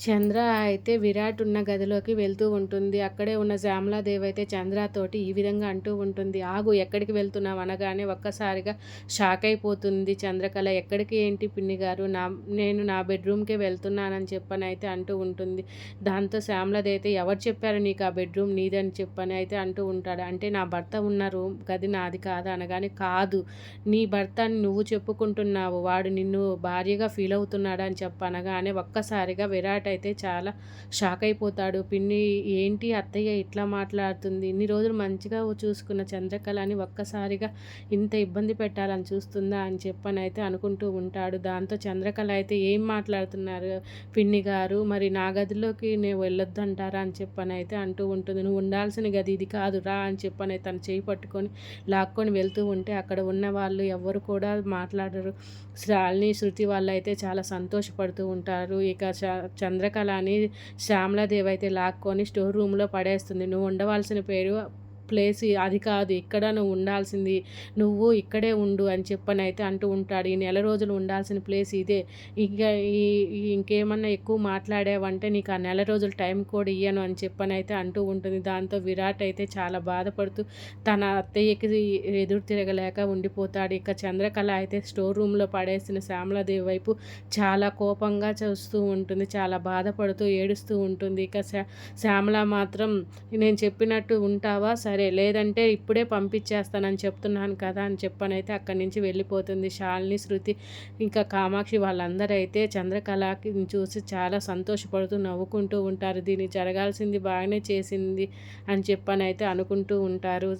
చంద్ర అయితే విరాట్ ఉన్న గదిలోకి వెళ్తూ ఉంటుంది. అక్కడే ఉన్న శ్యామలాదేవి అయితే చంద్రతోటి ఈ విధంగా అంటూ ఉంటుంది. ఆగు ఎక్కడికి వెళ్తున్నావు అనగానే ఒక్కసారిగా షాక్ అయిపోతుంది చంద్రకళ. ఎక్కడికి ఏంటి పిన్ని గారు నా నేను నా బెడ్రూమ్‌కే వెళ్తున్నానని చెప్పని అయితే అంటూ ఉంటుంది. దాంతో శ్యామలాదేవి అయితే ఎవరు చెప్పారు నీకు ఆ బెడ్రూమ్ నీదని చెప్పని అయితే అంటూ ఉంటాడు. అంటే నా భర్త ఉన్న రూమ్ గది నాది కాదు అనగానే కాదు నీ భర్త నువ్వు చెప్పుకుంటున్నావు. వాడు నిన్ను భార్యగా ఫీల్ అవుతున్నాడు అని చెప్పనగానే ఒక్కసారిగా విరాట్ అయితే చాలా షాక్ అయిపోతాడు. పిన్ని ఏంటి అత్తయ్య ఇట్లా మాట్లాడుతుంది. ఇన్ని రోజులు మంచిగా చూసుకున్న చంద్రకళని ఒక్కసారిగా ఇంత ఇబ్బంది పెట్టాలని చూస్తుందా అని చెప్పనైతే అనుకుంటూ ఉంటాడు. దాంతో చంద్రకళ అయితే ఏం మాట్లాడుతున్నారు పిన్ని గారు మరి నా గదిలోకి నేను వెళ్ళొద్దంటారా అని చెప్పనైతే అంటూ ఉంటుంది. నువ్వు ఉండాల్సిన గది ఇది కాదు రా అని చెప్పని తను చేయి పట్టుకొని లాక్కొని వెళ్తూ ఉంటే అక్కడ ఉన్న వాళ్ళు ఎవ్వరు కూడా మాట్లాడరు. శాలిని శృతి వాళ్ళు అయితే చాలా సంతోషపడుతూ ఉంటారు. ఇక చంద్రకళ అని శ్యామలాదేవి అయితే లాక్కొని స్టోర్ రూమ్‌లో పడేస్తుంది. నువ్వు ఉండవలసిన పేరు ప్లేస్ అది కాదు ఇక్కడ నువ్వు ఉండాల్సింది నువ్వు ఇక్కడే ఉండు అని చెప్పనైతే అంటూ ఉంటాడు. ఈ నెల రోజులు ఉండాల్సిన ప్లేస్ ఇదే. ఇంకా ఈ ఇంకేమన్నా ఎక్కువ మాట్లాడావంటే నీకు ఆ నెల రోజులు టైం కూడా ఇయ్యను అని చెప్పనైతే అంటూ ఉంటుంది. దాంతో విరాట్ అయితే చాలా బాధపడుతూ తన అత్తయ్యకి ఎదురు తిరగలేక ఉండిపోతాడు. ఇక చంద్రకళ అయితే స్టోర్ రూమ్‌లో పడేసిన శ్యామలాదేవి వైపు చాలా కోపంగా చూస్తూ ఉంటుంది. చాలా బాధపడుతూ ఏడుస్తూ ఉంటుంది. ఇక శ్యా శ్యామల మాత్రం నేను చెప్పినట్టు ఉంటావా? సరే సరే లేదంటే ఇప్పుడే పంపించేస్తానని చెప్తున్నాను కదా అని చెప్పనైతే అక్కడి నుంచి వెళ్ళిపోతుంది. శాలిని, శృతి ఇంకా కామాక్షి వాళ్ళందరూ అయితే చంద్రకళకి చూసి చాలా సంతోషపడుతూ నవ్వుకుంటూ ఉంటారు. దీన్ని జరగాల్సింది బాగానే చేసింది అని చెప్పనైతే అనుకుంటూ ఉంటారు.